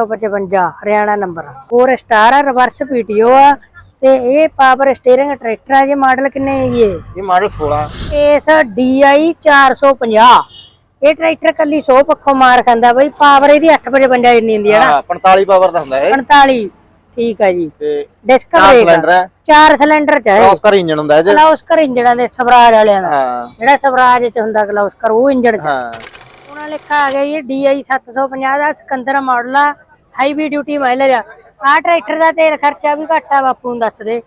155 Haryana number 4 star ਆ reverse PTO ਆ ਤੇ ਇਹ ਪਾਵਰ ਸਟੀਅਰਿੰਗ ਟਰੈਕਟਰ ਆ ਜੇ ਮਾਡਲ ਕਿੰਨੇ ਹੈ ਜੀ ਇਹ ਇਹ ਮਾਡਲ 16 ਇਸ DI 450 ਇਹ ਟਰੈਕਟਰ ਕੱਲੀ 100 ਪੱਖੋਂ ਮਾਰ ਖਾਂਦਾ ਬਈ ਪਾਵਰ ਇਹਦੀ 855 ਇੰਨੀ ਹੁੰਦੀ ਹੈ ਨਾ। ਹਾਂ 45 ਪਾਵਰ ਦਾ ਹੁੰਦਾ ਇਹ। 45 ਠੀਕ ਹੈ ਜੀ। ਤੇ ਡਿਸਕ ਬ੍ਰੇਕ ਸਿਲੰਡਰ ਹੈ ਚਾਰ ਸਿਲੰਡਰ ਚ ਹੈ ਕ੍ਰਾਸ ਕਰ ਇੰਜਨ ਹੁੰਦਾ ਇਹ 'ਚ। ਗਲਾਉਸਕਰ ਇੰਜਣਾਂ ਦੇ ਸਵਰਾਜ ਵਾਲਿਆਂ ਦਾ। ਜਿਹੜਾ ਸਵਰਾਜ ਚ ਹੁੰਦਾ ਗਲਾਉਸਕਰ ਉਹ ਇੰਜਣ ਚ। ਹਾਂ। ਉਹਨਾਂ ਲਿਖਾ ਆ ਗਿਆ ਜੀ DI 750 ਦਾ ਸਿਕੰਦਰ ਮਾਡਲ ਆ। ਹਾਈਵੀ ਡਿਊਟੀ ਮਾਈਲੇਜ ਆ। ਆਹ ਟਰੈਕਟਰ ਦਾ ਤੇਲ ਖਰਚਾ ਵੀ ਘੱਟ ਆ ਬਾਪੂ ਨੂੰ ਦੱਸ ਦੇ।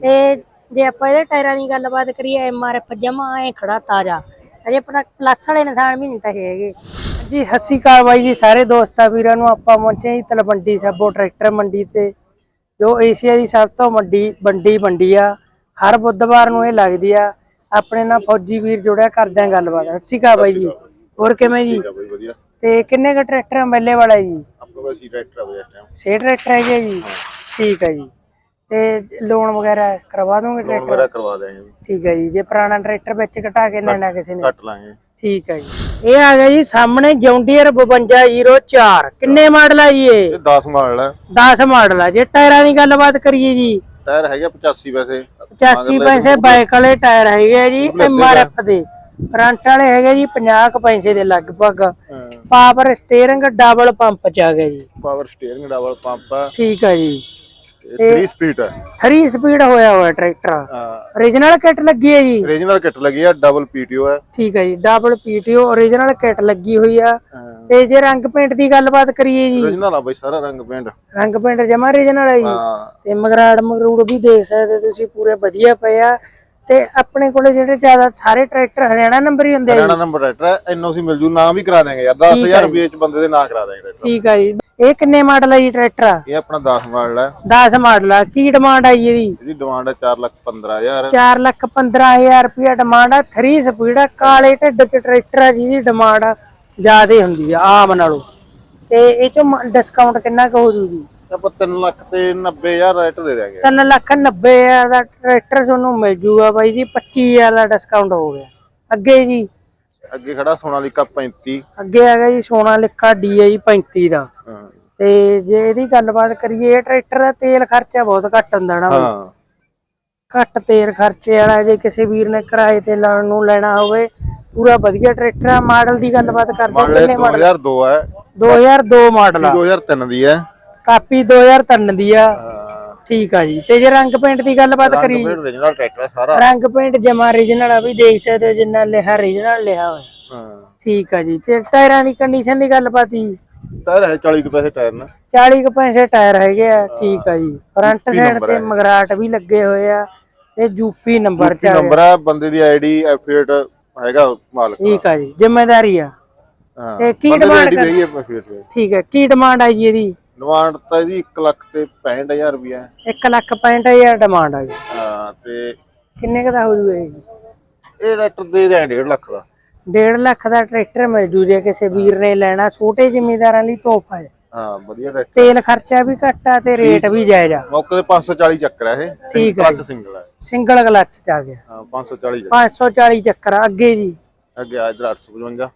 ਤੇ ਜੇ ਆਪਾਂ ਇਹਦੇ ਟਾਇਰਾਂ ਦੀ ਗੱਲਬਾਤ ਕਰੀਏ ਐਮਆਰਐਫ ਜਮਾ ਐ ਖੜਾ ਤਾਜ਼ਾ। ਅਜੇ ਪਲੱਸ ਵਾਲੇ ਨਿਸ਼ਾਨ ਵੀ ਨਹੀਂ ਤਾਂ ਹੈਗੇ। ਜੀ ਅਕਾਲ ਬਾਈ ਜੀ ਸਾਰੇ ਦੋਸਤਾਂ ਵੀਰਾਂ ਨੂੰ ਆਪਾਂ ਪਹੁੰਚੇ ਜੀ ਤਲਵੰਡੀ ਸਾਬੋ ਟਰੈਕਟਰ ਮੰਡੀ ਤੇ। ਜੋ ਏਸ਼ੀਆ ਦੀ ਸਭ ਤੋਂ ਵੱਡੀ ਵੱਡੀ ਮੰਡੀ ਆ। ਹਰ ਬੁੱਧਵਾਰ ਨੂੰ ਇਹ ਲੱਗਦੀ ਆ। ਆਪਣੇ ਨਾਲ ਫੌਜੀ ਵੀਰ ਜੁੜਿਆ ਕਰਦੇ ਆ ਗੱਲਬਾਤ। ਸਤਿ ਸ਼੍ਰੀ ਅਕਾਲ ਬਾਈ ਜੀ। ਹੋਰ ਕਿਵੇਂ ਜੀ? ਤੇ ਕਿੰਨੇ ਕ ਟਰੈਕਟਰ ਮੇਲੇ ਵਾਲਾ ਜੀ? ਕੋਲ ਸੀ ਟਰੈਕਟਰ ਆ ਇਸ ਟਾਈਮ ਸੇ ਟਰੈਕਟਰ ਹੈਗੇ ਜੀ? ਠੀਕ ਹੈ ਜੀ। ਤੇ ਲੋਨ ਵਗੈਰਾ ਕਰਵਾ ਦੋਗੇ ਟਰੈਕਟਰ ਮੇਰਾ ਕਰਵਾ ਦਿਆਂਗੇ ਜੀ। ਠੀਕ ਹੈ ਜੀ। ਜੇ ਪੁਰਾਣਾ ਟਰੈਕਟਰ ਵਿੱਚ ਘਟਾ ਕੇ ਲੈਣਾ ਕਿਸੇ ਨੇ? ਕੱਟ ਲਾਂਗੇ। ਠੀਕ ਹੈ ਜੀ। ਇਹ ਆ ਗਿਆ ਜੀ ਸਾਹਮਣੇ ਜੌਂਡੀਅਰ 5204 ਕਿੰਨੇ ਮਾਡਲ ਆ ਜੀ ਇਹ? ਇਹ 10 ਮਾਡਲ ਹੈ 10 ਮਾਡਲ ਆ। ਜੇ ਟਾਇਰਾਂ ਦੀ ਗੱਲਬਾਤ ਕਰੀਏ ਜੀ। ਟਾਇਰ ਹੈਗਾ 85 ਪੈਸੇ 85 ਪੈਸੇ ਬਾਈਕ ਵਾਲੇ ਟਾਇਰ ਹੈਗੇ ਆ ਜੀ ਐਮਆਰਐਫ ਦੇ। ਫਰੰਟ ਵਾਲੇ ਹੈਗੇ ਜੀ 50 ਕੁ ਪੈਸੇ ਦੇ ਲਗਭਗ। ਪਾਵਰ ਸਟੀਅਰਿੰਗ ਡਬਲ ਪੰਪ ਚ ਆ ਗਿਆ ਜੀ। ਪਾਵਰ ਸਟੀਅਰਿੰਗ ਡਬਲ ਪੰਪ ਠੀਕ ਹੈ ਜੀ। 3 ਸਪੀਡ ਹੈ 3 ਸਪੀਡ ਹੋਇਆ ਹੋਇਆ ਟਰੈਕਟਰ। origignal ਕਿੱਟ ਲੱਗੀ ਹੈ ਜੀ? ਰੀਜਨਲ ਕਿੱਟ ਲੱਗੀ ਹੈ ਡਬਲ ਪੀਟੀਓ ਹੈ ਠੀਕ ਹੈ ਜੀ ਡਬਲ ਪੀਟੀਓ origignal ਕਿੱਟ ਲੱਗੀ ਹੋਈ ਆ। ਤੇ ਜੇ ਰੰਗ ਪੇਂਟ ਦੀ ਗੱਲਬਾਤ ਕਰੀਏ ਜੀ। ਰੀਜਨਲ ਆ ਬਈ ਸਾਰਾ ਰੰਗ ਪਿੰਡ ਰੰਗ ਪੇਂਟ ਜਮਾ origignal ਹੈ ਜੀ। ਤੇ ਮਗਰਾੜ ਮਗਰੂੜ ਵੀ ਦੇਖ ਸਕਦੇ ਤੁਸੀਂ ਪੂਰੇ ਵਧੀਆ ਪਏ ਆ। ਤੇ ਆਪਣੇ ਕੋਲੇ ਜਿਹੜੇ ਜ਼ਿਆਦਾ ਸਾਰੇ ਟਰੈਕਟਰ ਹਰਿਆਣਾ ਨੰਬਰ ਹੀ ਹੁੰਦੇ ਆ ਹਰਿਆਣਾ ਨੰਬਰ ਟਰੈਕਟਰ ਹੈ ਐਨਓਸੀ ਮਿਲ ਜੂ ਨਾਮ ਵੀ ਕਰਾ ਦਾਂਗੇ ਯਾਰ 10000 ਰੁਪਏ ਚ ਬੰਦੇ ਦੇ ਨਾਂ ਕਰਾ ਦਾਂਗੇ ਟਰੈਕਟਰ। ਠੀਕ ਆ ਜੀ। ਇਹ ਕਿੰਨੇ ਮਾਡਲ ਹੈ ਜੀ ਟਰੈਕਟਰ? ਇਹ ਆਪਣਾ 10 ਮਾਡਲ ਹੈ 10 ਮਾਡਲ ਆ। ਕੀ ਡਿਮਾਂਡ ਆਈ ਇਹਦੀ? ਇਹਦੀ ਡਿਮਾਂਡ ਹੈ 4 ਲੱਖ 15000 4 ਲੱਖ 15000 ਰੁਪਇਆ ਡਿਮਾਂਡ ਆ। 3 ਸਪੀਡ ਆ। ਕਾਲੇ ਢਿੱਡ ਚ ਟਰੈਕਟਰ ਆ ਜਿਹਦੀ ਡਿਮਾਂਡ ਜ਼ਿਆਦੇ ਹੁੰਦੀ ਆ ਆਮ ਨਾਲੋਂ। ਤੇ ਇਹ ਚੋਂ ਡਿਸਕਾਊਂਟ ਕਿੰਨਾ ਕੁ ਹੋ ਜੂਗੀ? ਆਪਾਂ 3 ਲੱਖ ਤੇ 90000 ਰੇਟ ਦੇ ਦਿਆਂਗੇ। 3 ਲੱਖ 90000 ਦਾ ਟਰੈਕਟਰ ਤੁਹਾਨੂੰ ਮਿਲ ਜੂਗਾ ਬਾਈ ਜੀ 25000 ਦਾ ਡਿਸਕਾਊਂਟ ਹੋ ਗਿਆ। ਅੱਗੇ ਜੀ। ਅੱਗੇ ਖੜਾ ਸੋਨਾਲੀਕਾ 35 ਅੱਗੇ ਆ ਗਿਆ ਜੀ ਸੋਨਾ ਲਿਖਾ DI 35 ਦਾ। ਤੇ ਜੇ ਇਹਦੀ ਗੱਲਬਾਤ ਕਰੀਏ ਇਹ ਟਰੈਕਟਰ ਦਾ ਤੇਲ ਖਰਚਾ ਬਹੁਤ ਘੱਟ ਹੁੰਦਾ ਨਾ ਹਾਂ। ਘੱਟ ਤੇਲ ਖਰਚੇ ਵਾਲਾ ਜੇ ਕਿਸੇ ਵੀਰ ਨੇ ਕਿਰਾਏ ਤੇ ਲੈਣ ਨੂੰ ਲੈਣਾ ਹੋਵੇ ਪੂਰਾ ਵਧੀਆ ਟਰੈਕਟਰ ਆ। ਮਾਡਲ ਦੀ ਗੱਲਬਾਤ ਕਰਦੇ ਮਾਡਲ ਕਿੰਨੇ ਮਾਡਲ? 2002 ਹੈ। 2002 ਮਾਡਲ ਆ। 2003 ਦੀ ਹੈ। ਕਾਪੀ 2003 ਦੀ ਆ। ਠੀਕ ਆ ਜੀ। ਤੇ ਜੇ ਰੰਗ ਪੇਂਟ ਦੀ ਗੱਲਬਾਤ ਕਰੀ ਰੰਗ ਟਰੈਕਟਰ ਸਾਰਾ। ਪੇਂਟ ਜਮਾ origignal ਆ ਵੀ ਦੇਖ ਸਕਦੇ ਹੋ ਜਿੰਨਾ ਲਿਖਿਆ origignal ਲਿਖਿਆ ਹੋਇਆ। ਹਾਂ। ਠੀਕ ਆ ਜੀ। ਤੇ ਟਾਇਰਾਂ ਦੀ ਕੰਡੀਸ਼ਨ ਦੀ ਗੱਲਬਾਤ ਜੀ। ਟਾਇਰ ਹੈ 40 ਕੁ ਪੈਸੇ ਟਾਇਰ ਨੇ। 40 ਕੁ ਪੈਸੇ ਟਾਇਰ ਹੈਗੇ ਆ। ਠੀਕ ਆ ਜੀ। ਫਰੰਟ ਸਾਈਡ ਤੇ ਮਗਰਾਟ ਵੀ ਲੱਗੇ ਹੋਏ ਆ। ਤੇ ਯੂਪੀ ਨੰਬਰ ਚ ਆ। ਨੰਬਰ ਹੈ ਬੰਦੇ ਦੀ ਆਈਡੀ F8 ਹੈਗਾ ਮਾਲਕ। ਠੀਕ ਆ ਜੀ। ਜ਼ਿੰਮੇਵਾਰੀ ਆ। ਹਾਂ। ਤੇ ਕੀ ਆਈਡੀ ਕਰ- ਹੈਗੀ ਹੈ F8 ਤੇ ਠੀਕ ਹੈ ਕੀ ਡਿਮਾਂਡ ਆ ਜੀ ਇਹਦੀ? ਡਿਮਾਂਡ ਤਾਂ ਇਹਦੀ 1 ਲੱਖ ਤੇ 65000 ਰੁਪਇਆ ਹੈ। 1 ਲੱਖ 65000 ਡਿਮਾਂਡ ਆ ਜੀ। ਹਾਂ ਤੇ ਕਿੰਨੇ ਕੁ ਦਾ ਹੋ ਜੂਗਾ ਜੀ? ਇਹ ਟਰੈਕਟਰ ਦੇ ਦੇ 1.5 ਲੱਖ ਦਾ। 1.5 ਲੱਖ ਦਾ ਟਰੈਕਟਰ ਮਿਲ ਜੂ ਜੇ ਕਿਸੇ ਵੀਰ ਨੇ ਲੈਣਾ ਛੋਟੇ ਜ਼ਿਮੀਂਦਾਰਾਂ ਲਈ ਤੋਹਫਾ ਹੈ। ਹਾਂ ਵਧੀਆ ਟਰੈਕਟਰ ਤੇਲ ਖਰਚਾ ਵੀ ਘੱਟ ਆ ਤੇ ਰੇਟ ਵੀ ਜਾਇਜ਼ ਆ। ਮੌਕੇ ਤੇ 540 ਚੱਕਰ ਹੈ ਇਹ। ਠੀਕ ਕਲਚ ਸਿੰਗਲ ਹੈ ਸਿੰਗਲ ਕਲੱਚ ਚ ਆ ਗਿਆ। ਹਾਂ 540 ਚੱਕਰ। 540 ਚੱਕਰ ਆ। ਅੱਗੇ ਜੀ। ਅੱਗੇ ਆ ਇਧਰ 855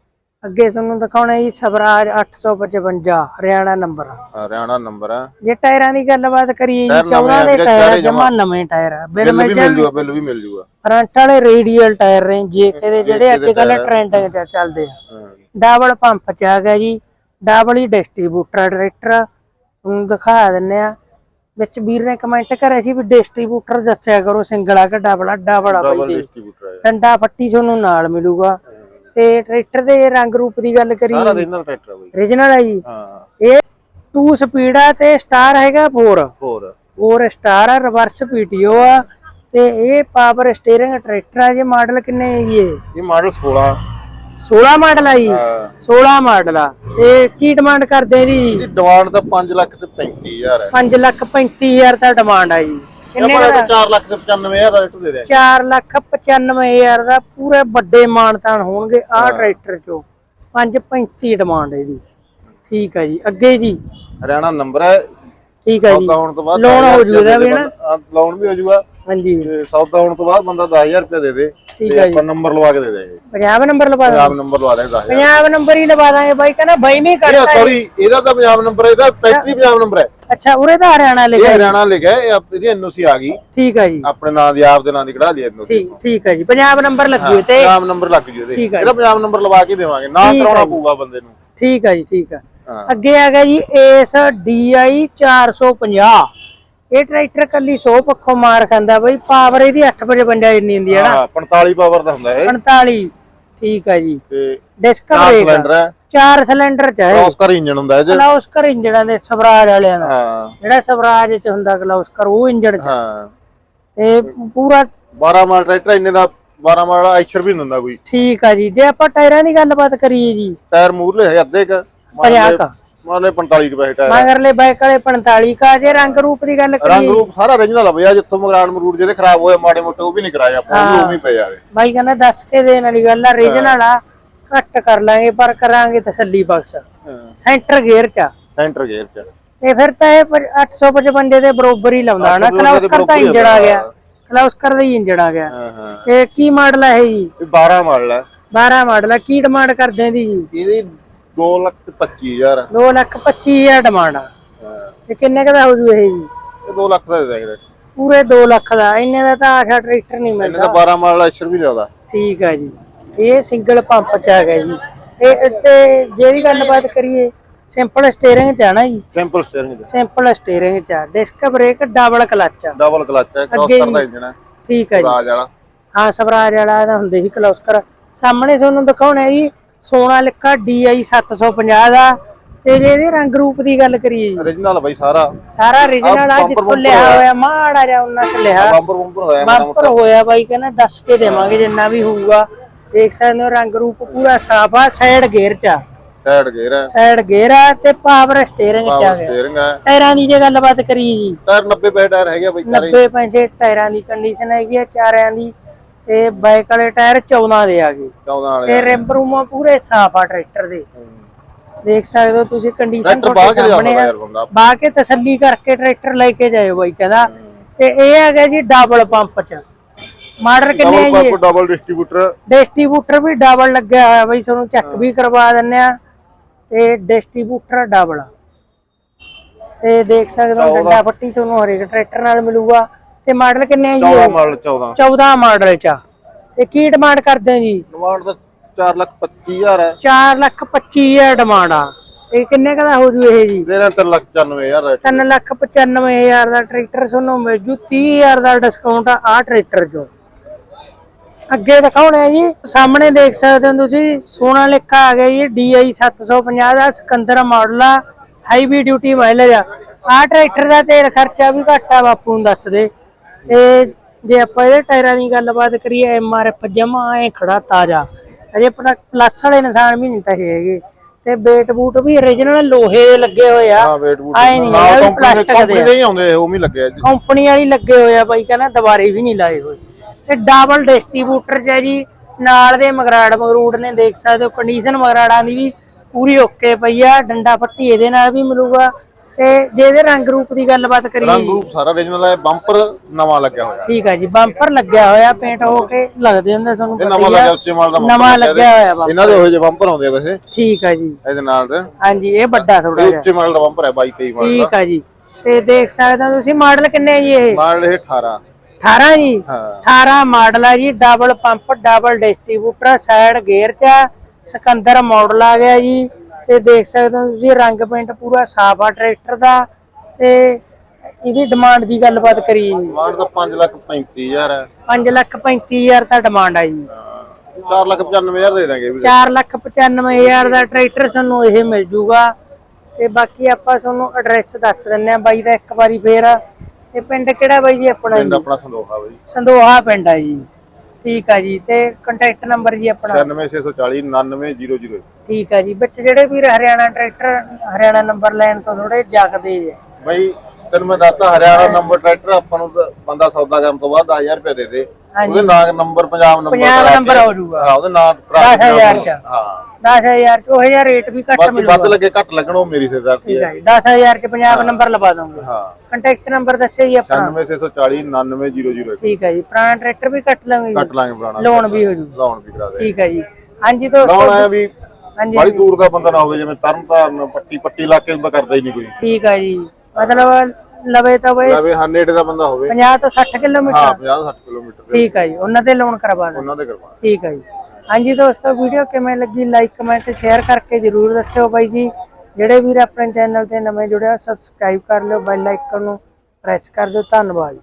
ਅੱਗੇ ਤੁਹਾਨੂੰ ਦਿਖਾਉਣਾ ਜੀ ਸਵਰਾਜ 855 ਹਰਿਆਣਾ ਨੰਬਰ ਹਰਿਆਣਾ ਨੰਬਰ ਹੈ। ਜੇ ਟਾਇਰਾਂ ਦੀ ਗੱਲਬਾਤ ਕਰੀਏ ਜੀ ਟਾਇਰ ਨਵੇਂ 14 ਆ ਦੇ ਟਾਇਰ ਜਮਾ ਨਵੇਂ ਟਾਇਰ ਆ। ਬਿਲ ਵੀ ਮਿਲ ਜੂਗਾ ਬਿੱਲ ਵੀ ਮਿਲ ਜੂਗਾ। ਫਰੰਟ ਵਾਲੇ ਰੇਡੀਅਲ ਟਾਇਰ ਨੇ ਜੇਕੇ ਦੇ ਜਿਹੜੇ ਅੱਜ ਕੱਲ ਟ੍ਰੈਂਡਿੰਗ ਚ ਚੱਲਦੇ ਆ। ਡਬਲ ਪੰਪ ਚ ਆ ਗਿਆ ਜੀ ਡਬਲ ਹੀ ਡਿਸਟ੍ਰੀਬਿਊਟਰ ਟਰੈਕਟਰ ਹੁਣ ਦਿਖਾ ਦਿੰਨੇ ਆ। ਵਿੱਚ ਵੀਰ ਨੇ ਕਮੈਂਟ ਕਰਿਆ ਸੀ ਵੀ ਡਿਸਟ੍ਰੀਬਿਊਟਰ ਦੱਸਿਆ ਕਰੋ ਸਿੰਗਲ ਆ ਕਿ ਡਬਲ ਆ? ਡਬਲ ਆ ਬਈ ਡੰਡਾ ਫੱਟੀ ਤੁਹਾਨੂੰ ਨਾਲ ਮਿਲੂਗਾ। ਤੇ ਟਰੈਕਟਰ ਦੇ ਰੰਗ ਰੂਪ ਦੀ ਗੱਲ ਕਰੀ। ਸਾਰਾ ਰੀਜਨਲ ਟਰੈਕਟਰ ਹੈ ਬਈ। Origignal ਹੈ ਜੀ। ਹਾਂ। ਇਹ 2 ਸਪੀਡ ਆ ਤੇ ਸਟਾਰ ਹੈਗਾ 4 ਹੋਰ ਹੋਰ ਸਟਾਰ ਆ ਰਿਵਰਸ ਪੀਟੀਓ ਆ ਤੇ ਇਹ ਪਾਵਰ ਸਟੀਅਰਿੰਗ ਟਰੈਕਟਰ ਆ ਜੀ ਮਾਡਲ ਕਿੰਨੇ ਹੈ ਜੀ ਇਹ? ਮਾਡਲ 16 16 ਮਾਡਲ ਆ ਜੀ? ਹਾਂ। 16 ਮਾਡਲ ਆ। ਤੇ ਕੀ ਡਿਮਾਂਡ ਕਰਦੇ ਜੀ ਇਹਦੀ? ਡਿਮਾਂਡ ਤਾਂ 5 ਲੱਖ ਤੇ 35000 ਹੈ। 5 ਲੱਖ 35000 ਦਾ ਡਿਮਾਂਡ ਆ ਜੀ। ਕਿੰਨੇ ਆਪਾਂ ਦਾ? 4 ਲੱਖ ਤੇ 95000 ਦਾ ਰੇਟ ਦੇ ਦੇ 4 ਲੱਖ 95000 ਦਾ ਪੂਰੇ ਵੱਡੇ ਮਾਨਤਾਨ ਹੋਣਗੇ ਆਹ ਟਰੈਕਟਰ ਚੋਂ। 535 ਡਿਮਾਂਡ ਇਹਦੀ। ਠੀਕ ਆ ਜੀ। ਅੱਗੇ ਜੀ। ਹਰਿਆਣਾ ਨੰਬਰ ਹੈ। ਠੀਕ ਆ ਜੀ। ਸੌਦਾ ਹੋਣ ਤੋਂ ਬਾਅਦ ਲੋਨ ਹੋ ਜੂ ਇਹਦਾ ਵੀ ਨਾ? ਲੋਨ ਵੀ ਹੋ ਜੂਗਾ। ਹਾਂਜੀ। ਤੇ ਸੌਦਾ ਹੋਣ ਤੋਂ ਬਾਅਦ ਬੰਦਾ 10000 ਰੁਪਏ ਦੇ ਦੇ। ਠੀਕ ਤੇ ਹੈ ਜੀ। ਆਪਾਂ ਨੰਬਰ ਲਵਾ ਕੇ ਦੇ ਦੇਗੇ 50 ਨੰਬਰ ਲਵਾ ਦਾਂ ਪੰਜਾਬ ਨੰਬਰ ਲਵਾ ਦੇਗੇ 10000 ਪੰਜਾਬ ਨੰਬਰ ਹੀ ਲਵਾ ਦਾਂਗੇ ਬਾਈ। ਕਹਿੰਦਾ ਬਾਈ ਨਹੀਂ ਕਰਦਾ ਸੌਰੀ ਇਹਦਾ ਤਾਂ ਪੰਜਾਬ ਨੰਬਰ ਹੈ ਇਹਦਾ ਫੈਕਟਰੀ ਪੰਜਾਬ ਨੰਬਰ ਹੈ। ਅੱਛਾ ਉਰੇ ਤਾਂ ਹਰਿਆਣਾ ਇਹ ਲਿਖਿਆ ਹਰਿਆਣਾ ਲਿਖਿਆ ਹੈ, ਇਹ ਆਪ- ਇਹਦੀ ਐਨਓਸੀ ਆ ਗਈ। ਠੀਕ ਹੈ ਜੀ। ਆਪਣੇ ਨਾਂ ਦੀ ਆਪ ਦੇ ਨਾਂ ਦੀ ਕਢਾ ਲਈ ਐਨਓਸੀ। ਠੀਕ ਠੀਕ ਹੈ ਜੀ। ਪੰਜਾਬ ਨੰਬਰ ਲੱਗੀ ਤੇ ਪੰਜਾਬ ਨੰਬਰ ਲੱਗ ਜੂ ਇਹਦੇ। ਠੀਕ ਹੈ ਇਹਦਾ ਪੰਜਾਬ ਨੰਬਰ ਲਵਾ ਕੇ ਦੇਵਾਂਗੇ। ਨਾ ਠੀਕ ਕਰਾਉਣਾ ਜੀ। ਪਊਗਾ ਬੰਦੇ ਨੂੰ। ਠੀਕ ਹੈ ਜੀ ਠੀਕ ਹੈ ਹਾਂ। ਅੱਗੇ ਆ ਗਿਆ ਜੀ ਏਸ DI 450 ਇਹ ਟਰੈਕਟਰ ਕੱਲੀ 100 ਪੱਖੋਂ ਮਾਰ ਖਾਂਦਾ ਬਈ। ਪਾਵਰ ਇਹਦੀ 855 ਜਿੰਨੀ ਹੁੰਦੀ ਹੈ ਨਾ। ਹਾਂ 45 ਪਾਵਰ ਦਾ ਹੁੰਦਾ ਇਹ। 45 ਠੀਕ ਹੈ ਜੀ। ਤੇ ਡਿਸਕ ਚਾਰ ਬ੍ਰੇਕ ਸਿਲੰਡਰ ਹੈ। ਚਾਰ ਸਿਲੰਡਰ ਚ ਹੈ ਕ੍ਰੋਸਕਰ ਇੰਜਨ ਹੁੰਦਾ 'ਚ। ਕਲਾਉਸਕਰ ਇੰਜਣਾਂ ਦੇ ਸਵਰਾਜ ਵਾਲਿਆਂ ਦਾ। ਹਾਂ। ਜਿਹੜਾ ਸਵਰਾਜ ਚ ਹੁੰਦਾ ਕਲਾਉਸਕਰ ਉਹ ਇੰਜਣ ਚ। ਹਾਂ। ਤੇ ਪੂਰਾ 12 ਮਾਡਲ ਟਰੈਕਟਰ ਇੰਨੇ ਦਾ 12 ਮਾਡਲ ਆਈਸ਼ਰ ਵੀ ਨੀ ਦਿੰਦਾ ਕੋਈ। ਠੀਕ ਆ ਜੀ। ਜੇ ਆਪਾਂ ਟਾਇਰਾਂ ਦੀ ਗੱਲਬਾਤ ਕਰੀਏ ਜੀ। ਟਾਇਰ ਮੂਰਲੇ ਹੈ ਅੱਧੇ ਕ। ਪੰਜਾਹ ਕੁ। ਮੰਨ ਲੈ 45 ਕੁ ਪੈਸੇ ਟਾਇਰ। ਮਗਰਲੇ ਬਾਈਕ ਵਾਲੇ 45 ਕਾ ਜੇ ਰੰਗ ਰੂਪ ਦੀ ਗੱਲ ਰੰਗ ਕਰੀਏ ਰੂਪ ਸਾਰਾ origignal ਆ ਬਈ। ਜਿੱਥੋਂ ਮਗਰਾਨ ਮਰੂੜ ਜਿਹਦੇ ਖਰਾਬ ਹੋਏ ਮਾੜੇ ਮੋਟੇ ਉਹ ਵੀ ਨਹੀਂ ਕਰਾਇਆ ਆਪਾਂ। ਉਹ ਵੀ ਪਏ ਜਾਵੇ ਬਾਈ ਕਹਿੰਦਾ ਦੱਸ ਕੇ ਦੇਣ ਵਾਲੀ ਗੱਲ ਆ। ਰੀਜਨਲ ਆ। ਘੱਟ ਕਰ ਲਾਂਗੇ ਪਰ ਕਰਾਂਗੇ ਤਸੱਲੀ ਬਖਸ਼ ਸੈਂਟਰ ਗੇਅਰ ਚ ਆ। ਸੈਂਟਰ ਗੇਅਰ ਚ ਤੇ ਫਿਰ ਤਾਂ ਇਹ ਪਰ 855 ਦੇ ਬਰੋਬਰ ਹੀ ਲਾਉਂਦਾ। ਨਾ 855 ਦੇ ਕਲਾਉਸਕਰ ਦਾ ਬਰੋਬਰ ਹੀ ਇੰਜਣ ਆ ਗਿਆ। ਹੁੰਦਾ। ਕਲਾਉਸਕਰ ਦਾ ਹੀ ਇੰਜਣ ਆ ਗਿਆ। ਹਾਂ ਹਾਂ। ਤੇ ਕੀ ਮਾਡਲ ਹੈ ਜੀ? ਇਹ 12 ਮਾਡਲ ਹੈ 12 ਮਾਡਲ ਆ। ਕੀ ਡਿਮਾਂਡ ਕਰਦੇ ਦੀ ਜੀ? ਇਹਦੀ 2 ਲੱਖ ਤੇ 25000 2 ਲੱਖ 25 ਹਜ਼ਾਰ ਡਿਮਾਂਡ ਆ। ਤੇ ਕਿੰਨੇ ਕੁ ਦਾ ਹੋ ਜੂ ਇਹ ਜੀ? ਇਹ 2 ਲੱਖ ਦਾ ਦੇ ਦਾਂਗੇ ਪੂਰੇ 2 ਲੱਖ ਦਾ। ਇੰਨੇ ਦਾ ਤਾਂ ਆਸ਼ਾ ਟਰੈਕਟਰ ਨਹੀਂ ਇਹਨੇ ਮਿਲਦਾ। ਤਾਂ 12 ਮਾਡਲ ਆਈਸ਼ਰ ਵੀ ਲਿਆਉਂਦਾ ਠੀਕ ਆ ਜੀ। ਇਹ ਸਿੰਗਲ ਪੰਪ ਚ ਆ ਗਿਆ ਜੀ। ਇਹ ਤੇ ਜਿਹੜੀ ਗੱਲਬਾਤ ਕਰੀਏ ਸਿੰਪਲ ਸਟੀਅਰਿੰਗ ਚ ਆ ਨਾ ਜੀ। ਸਿੰਪਲ ਸਟੀਅਰਿੰਗ ਦਾ ਸਿੰਪਲ ਸਟੀਅਰਿੰਗ ਚ ਆ। ਡਿਸਕ ਬ੍ਰੇਕ ਡਬਲ ਕਲਚ ਆ। ਡਬਲ ਕਲਚ ਹੈ ਕ੍ਰਾਸ ਕਰਦਾ ਇੰਜਨ ਹੈ ਠੀਕ ਆ ਜੀ। ਰਾਜ ਵਾਲਾ। ਹਾਂ ਸਵਰਾਜ ਵਾਲਾ ਦਾ ਹੁੰਦੇ ਸੀ ਕਲੌਸਕਰ। ਸਾਹਮਣੇ ਤੁਹਾਨੂੰ ਦਿਖਾਉਣਾ ਜੀ ਸੋਨਾ ਲਿਖਾ DI 750 ਦਾ। ਤੇ ਜੇ ਇਹਦੇ ਰੰਗ ਰੂਪ ਦੀ ਗੱਲ ਕਰੀਏ ਜੀ। Origignal ਬਾਈ ਸਾਰਾ। ਸਾਰਾ origignal ਆ ਜਿੱਥੋਂ ਲਿਆ ਹੋਇਆ। ਮਾੜਾ ਜਿਹਾ ਉਹਨਾਂ ਚ ਲਿਆ। ਬੰਪਰ ਬੰਪਰ ਹੋਇਆ ਬੰਪਰ ਹੋਇਆ ਬਾਈ ਕਹਿੰਦਾ ਦੱਸ ਕੇ ਦੇਵਾਂਗੇ ਜਿੰਨਾ ਵੀ ਹੋਊਗਾ। ਦੇਖ ਸਕਦੇ ਹੋ ਰੰਗ ਰੂਪ ਪੂਰਾ ਸਾਫ਼ ਆ ਸਾਈਡ ਗੇਅਰ ਚ ਆ। ਸਾਈਡ ਗੇਅਰ ਹੈ ਸਾਈਡ ਗੇਅਰ ਆ ਤੇ ਪਾਵਰ ਸਟੀਅਰਿੰਗ ਚ ਆ ਪਾਵਰ ਗਿਆ। ਸਟੀਅਰਿੰਗ ਹੈ ਟਾਇਰਾਂ ਦੀ ਜੇ ਗੱਲਬਾਤ ਕਰੀਏ ਜੀ। ਟਾਇਰ 90 ਪੈਸੇ ਟਾਇਰ ਹੈਗੇ ਬਾਈ ਸਾਰੇ 90 ਪੈਸੇ ਟਾਇਰਾਂ ਦੀ ਕੰਡੀਸ਼ਨ ਹੈਗੀ ਆ ਚਾਰਿਆਂ ਦੀ ਤੇ ਬਾਈਕ ਵਾਲੇ ਟਾਇਰ 14 ਦੇ ਆ ਗਏ। 14 ਵਾਲੇ ਤੇ ਰਿਮ ਰੂਮਾਂ ਪੂਰੇ ਸਾਫ਼ ਆ ਟਰੈਕਟਰ ਦੇ। ਦੇਖ ਸਕਦੇ ਹੋ ਤੁਸੀਂ ਕੰਡੀਸ਼ਨ ਲਿਆਉਂਦਾ ਯਾਰ ਬੰਦਾ? ਬਾ ਕੇ ਤਸੱਲੀ ਕਰਕੇ ਟਰੈਕਟਰ ਲੈ ਕੇ ਜਾਇਓ ਬਾਈ ਕਹਿੰਦਾ। ਤੇ ਇਹ ਹੈਗਾ ਜੀ ਡਬਲ ਪੰਪ ਚ। ਮਾਡਲ ਕਿੰਨੇ ਹੈ ਜੀ? ਡਬਲ ਡਿਸਟ੍ਰੀਬਿਊਟਰ ਡਿਸਟ੍ਰੀਬਿਊਟਰ ਵੀ ਡਬਲ ਲੱਗਿਆ ਹੋਇਆ ਬਾਈ ਤੁਹਾਨੂੰ ਚੈੱਕ ਵੀ ਕਰਵਾ ਦਿੰਨੇ ਆ। ਤੇ ਡਿਸਟ੍ਰੀਬਿਊਟਰ ਡਬਲ ਤੇ ਦੇਖ ਸਕਦੇ ਹੋ ਡੰਡਾ ਫੱਟੀ ਤੁਹਾਨੂੰ ਹਰੇਕ ਟਰੈਕਟਰ ਨਾਲ ਮਿਲੂਗਾ। ਤੇ ਮਾਡਲ ਕਿੰਨੇ ਹੈ ਜੀ 14 ਇਹ? ਮਾਡਲ 14 14 ਮਾਡਲ ਚ ਆ। ਤੇ ਕੀ ਡਿਮਾਂਡ ਕਰਦੇ ਹੋ ਜੀ? ਡਿਮਾਂਡ ਦਾ 4 ਲੱਖ 25000 ਹੈ। 4 ਲੱਖ 25 ਹਜ਼ਾਰ ਡਿਮਾਂਡ ਆ। ਇਹ ਕਿੰਨੇ ਕਦਾ ਹੋ ਜੂ ਇਹ ਜੀ? ਦੇ ਦੇ 3 ਲੱਖ 94000 ਦਾ 3 ਲੱਖ 95 ਹਜ਼ਾਰ ਦਾ ਟਰੈਕਟਰ ਤੁਹਾਨੂੰ ਮਿਲ ਜੂ। 30 ਹਜ਼ਾਰ ਦਾ ਡਿਸਕਾਊਂਟ ਆ ਆਹ ਟਰੈਕਟਰ ਚੋਂ। ਅੱਗੇ ਦਿਖਾਉਣਾ ਜੀ। ਸਾਹਮਣੇ ਦੇਖ ਸਕਦੇ ਹੋ ਤੁਸੀਂ ਸੋਨਾ ਲਿਖਾ ਆ ਗਿਆ ਜੀ DI 750 ਦਾ ਸਿਕੰਦਰ ਮਾਡਲ ਆ ਹਾਈਵੀ ਡਿਊਟੀ ਮਾਈਲੇਜ ਆ। ਆਹ ਟਰੈਕਟਰ ਦਾ ਤੇਲ ਖਰਚਾ ਵੀ ਘੱਟ ਆ ਬਾਪੂ ਨੂੰ ਦੱਸ ਦੇ। ਤੇ ਜੇ ਆਪਾਂ ਇਹਦੇ ਟਾਇਰਾਂ ਦੀ ਗੱਲਬਾਤ ਕਰੀਏ ਐਮਆਰਐਫ ਜਮਾ ਐ ਖੜਾ ਤਾਜ਼ਾ। ਅਜੇ ਪਲੱਸ ਵਾਲੇ ਨਿਸ਼ਾਨ ਵੀ ਨਹੀਂ ਟਹੇ ਹੈਗੇ। ਤੇ ਬੇਟ ਬੂਟ ਵੀ origignal ਲੋਹੇ ਦੇ ਲੱਗੇ ਹੋਏ ਆ। ਹਾਂ ਵੇਟ ਬੂਟ ਆਏ ਨਹੀਂ ਕੰਪਨੀ ਪਲਾਸਟਿਕ ਦੇ ਕੰਪਨੀ ਦੇ ਹੀ ਆਉਂਦੇ ਉਹ ਵੀ ਲੱਗਿਆ ਜੀ। ਕੰਪਨੀ ਵਾਲੀ ਲੱਗੇ ਹੋਏ ਆ ਬਾਈ ਕਹਿੰਦਾ ਦੁਬਾਰੇ ਵੀ ਨਹੀਂ ਲਾਏ ਹੋਏ। ਤੇ ਡਬਲ ਡਿਸਟ੍ਰੀਬਿਊਟਰ ਚ ਹੈ ਜੀ। ਨਾਲ ਦੇ ਮਗਰਾੜ ਮਗਰੂੜ ਨੇ ਦੇਖ ਸਕਦੇ ਹੋ ਕੰਡੀਸ਼ਨ ਮਗਰਾੜਾਂ ਦੀ ਵੀ ਪੂਰੀ ਓਕੇ ਪਈ ਆ। ਡੰਡਾ ਪੱਟੀ ਇਹਦੇ ਨਾਲ ਵੀ ਮਿਲੂਗਾ। ਤੇ ਜੇ ਇਹਦੇ ਰੰਗ ਰੂਪ ਦੀ ਗੱਲਬਾਤ ਕਰੀਏ ਰੰਗ ਰੂਪ ਸਾਰਾ origignal ਹੈ ਬੰਪਰ ਨਵਾਂ ਲੱਗਿਆ ਹੋਇਆ। ਠੀਕ ਆ ਜੀ ਬੰਪਰ ਲੱਗਿਆ ਹੋਇਆ ਪੇਂਟ ਹੋ ਕੇ ਲੱਗਦੇ ਹੁੰਦੇ ਤੁਹਾਨੂੰ ਪਤਾ ਨਵਾਂ ਹੀ ਲੱਗਿਆ ਉੱਚੇ ਮਾਲ ਦਾ ਨਵਾਂ ਲੱਗਿਆ ਹੋਇਆ ਬੰਪਰ ਇਹਨਾਂ ਦੇ ਉਹੋ ਜਿਹੇ ਬੰਪਰ ਆਉਂਦੇ ਆ ਵੈਸੇ। ਠੀਕ ਆ ਜੀ। ਇਹਦੇ ਨਾਲ। ਹਾਂਜੀ ਇਹ ਵੱਡਾ ਥੋੜਾ ਜਿਹਾ। ਉੱਚੇ ਮਾਡਲ ਦਾ ਬੰਪਰ ਹੈ 22 23 ਮਾਡਲ ਠੀਕ ਆ ਜੀ। ਤੇ ਦੇਖ ਸਕਦੇ ਹੋ ਤੁਸੀਂ ਮਾਡਲ ਕਿੰਨੇ ਆ ਜੀ ਇਹ? ਮਾਡਲ ਇਹ 18 18 ਜੀ। ਹਾਂ। 18 ਮਾਡਲ ਆ ਜੀ double pump double distributor side gear ਚ। ਸਿਕੰਦਰ ਮਾਡਲ ਆ ਗਿਆ ਜੀ। ਤੇ ਦੇਖ ਸਕਦੇ ਹੋ ਤੁਸੀਂ ਰੰਗ ਪੇਂਟ ਪੂਰਾ ਸਾਫ਼ ਆ ਟਰੈਕਟਰ ਦਾ। ਤੇ ਇਹਦੀ ਡਿਮਾਂਡ ਦੀ ਗੱਲਬਾਤ ਕਰੀਏ ਜੀ। ਮਾਡਲ ਦਾ 5 ਲੱਖ 35000 ਹੈ 5 ਲੱਖ 35000 ਦਾ ਡਿਮਾਂਡ ਆ ਜੀ। 4 ਲੱਖ 95000 ਦੇ ਦਾਂਗੇ ਵੀ। 4 ਲੱਖ 95000 ਦਾ ਟਰੈਕਟਰ ਤੁਹਾਨੂੰ ਇਹ ਮਿਲ ਜੂਗਾ। ਤੇ ਬਾਕੀ ਆਪਾਂ ਤੁਹਾਨੂੰ ਐਡਰੈਸ ਦੱਸ ਦਿੰਨੇ ਆ ਬਾਈ ਦਾ ਇੱਕ ਵਾਰੀ ਫੇਰ ਤੇ ਪਿੰਡ ਕਿਹੜਾ ਬਾਈ ਜੀ ਆਪਣਾ ਪਿੰਡ ਜੀ? ਆਪਣਾ ਸੰਦੋਖਾ ਬਾਈ। ਸੰਦੋਹਾ ਪਿੰਡ ਆ ਜੀ। ਠੀਕ ਆ ਜੀ ਤੇ ਕੰਟੈਕਟ ਨੰਬਰ ਜੀ ਆਪਣਾ? 96640 99000 ਠੀਕ ਆ ਜੀ ਵਿੱਚ ਜਿਹੜੇ ਵੀਰ ਹਰਿਆਣਾ ਟਰੈਕਟਰ ਹਰਿਆਣਾ ਨੰਬਰ ਲੈਣ ਤੋਂ ਥੋੜੇ ਜਗਦੇ ਜੇ। ਬਾਈ ਤੈਨੂੰ ਮੈਂ ਦੱਸਦਾ ਹਰਿਆਣਾ ਨੰਬਰ ਟਰੈਕਟਰ ਆਪਾਂ ਨੂੰ ਬੰਦਾ ਸੌਦਾ ਕਰਨ ਤੋਂ ਬਾਅਦ 10000 ਰੁਪਏ ਦੇ ਦੇ। ਉਹਦੇ ਨਾਂ ਨੰਬਰ ਪੰਜਾਬ ਨੰਬਰ ਪੰਜਾਬ ਕਰਾ ਕੇ- ਨੰਬਰ ਹੋ ਜਾਊਗਾ। ਹਾਂ ਉਹਦੇ ਨਾਂ ਕਰਾ ਕੇ 10,000 ਚ। ਹਾਂ। 10000 ਚ ਉਹ ਹਜ਼ਾਰ ਰੇਟ ਵੀ ਘੱਟ ਬਾਕੀ ਮਿਲੂਗਾ। ਵੱਧ ਲੱਗੇ ਘੱਟ ਲੱਗਣ ਉਹ ਮੇਰੀ ਸਿਰਦਰਦੀ ਠੀਕ ਹੈ। ਹੈ ਜੀ 10000 ਚ ਪੰਜਾਬ ਨੰਬਰ ਲਵਾ ਦੋਗੇ ਹਾਂ। ਕੰਟੈਕਟ ਨੰਬਰ ਦੱਸਿਓ ਜੀ ਆਪਣਾ। 9640 99000 ਠੀਕ ਹੈ ਜੀ ਪੁਰਾਣਾ ਟਰੈਕਟਰ ਵੀ ਕੱਟ ਲਾਂਗੇ ਜੀ। ਕੱਟ ਲਾਂਗੇ ਪੁਰਾਣਾ। ਲੋਨ ਵੀ ਹੋ ਜੂ। ਲੋਨ ਵੀ ਕਰਾ ਦੇ ਠੀਕ ਹੈ ਜੀ। ਹਾਂਜੀ ਦੋਸਤੋ। ਲੋਨ ਆਇਆ ਵੀ ਹਾਂਜੀ ਬੜੀ ਦੂਰ ਦਾ ਬੰਦਾ ਨਾ ਹੋਵੇ ਜਿਵੇਂ ਤਰਨਤਾਰਨ ਪੱਟੀ ਪੱਟੀ ਇਲਾਕੇ ਦਾ ਕਰਦਾ ਹੀ ਨਹੀਂ ਕੋਈ। ਠੀਕ ਹੈ ਜੀ। ਮਤਲਬ ਲਵੇ ਤਾਂ ਬਈ ਲਵੇ ਹਾਂ ਨੇੜੇ ਦਾ ਬੰਦਾ ਹੋਵੇ। 50 ਤੋਂ 60 ਹਾਂ ਕਿਲੋਮੀਟਰ। 50 60 ਕਿਲੋਮੀਟਰ ਦੇ ਠੀਕ ਹੈ ਜੀ ਉਹਨਾਂ ਤੇ ਲੋਨ ਕਰਵਾ ਦੋ ਉਹਨਾਂ ਦੇ ਕਰਵਾ ਠੀਕ ਹੈ ਜੀ। ਹਾਂਜੀ ਦੋਸਤੋ ਵੀਡੀਓ ਕਿਵੇਂ ਲੱਗੀ? ਲਾਈਕ ਕਮੈਂਟ ਸ਼ੇਅਰ ਕਰਕੇ ਜਰੂਰ ਦੱਸਿਓ ਬਾਈ ਜੀ। ਜਿਹੜੇ ਵੀਰ ਆਪਣੇ ਚੈਨਲ ਤੇ ਨਵੇਂ ਜੁੜਿਆ ਸਬਸਕ੍ਰਾਈਬ ਕਰ ਲਿਓ ਬੈਲ ਆਈਕਨ ਨੂੰ ਪ੍ਰੈਸ ਕਰ ਦਿਓ। ਧੰਨਵਾਦ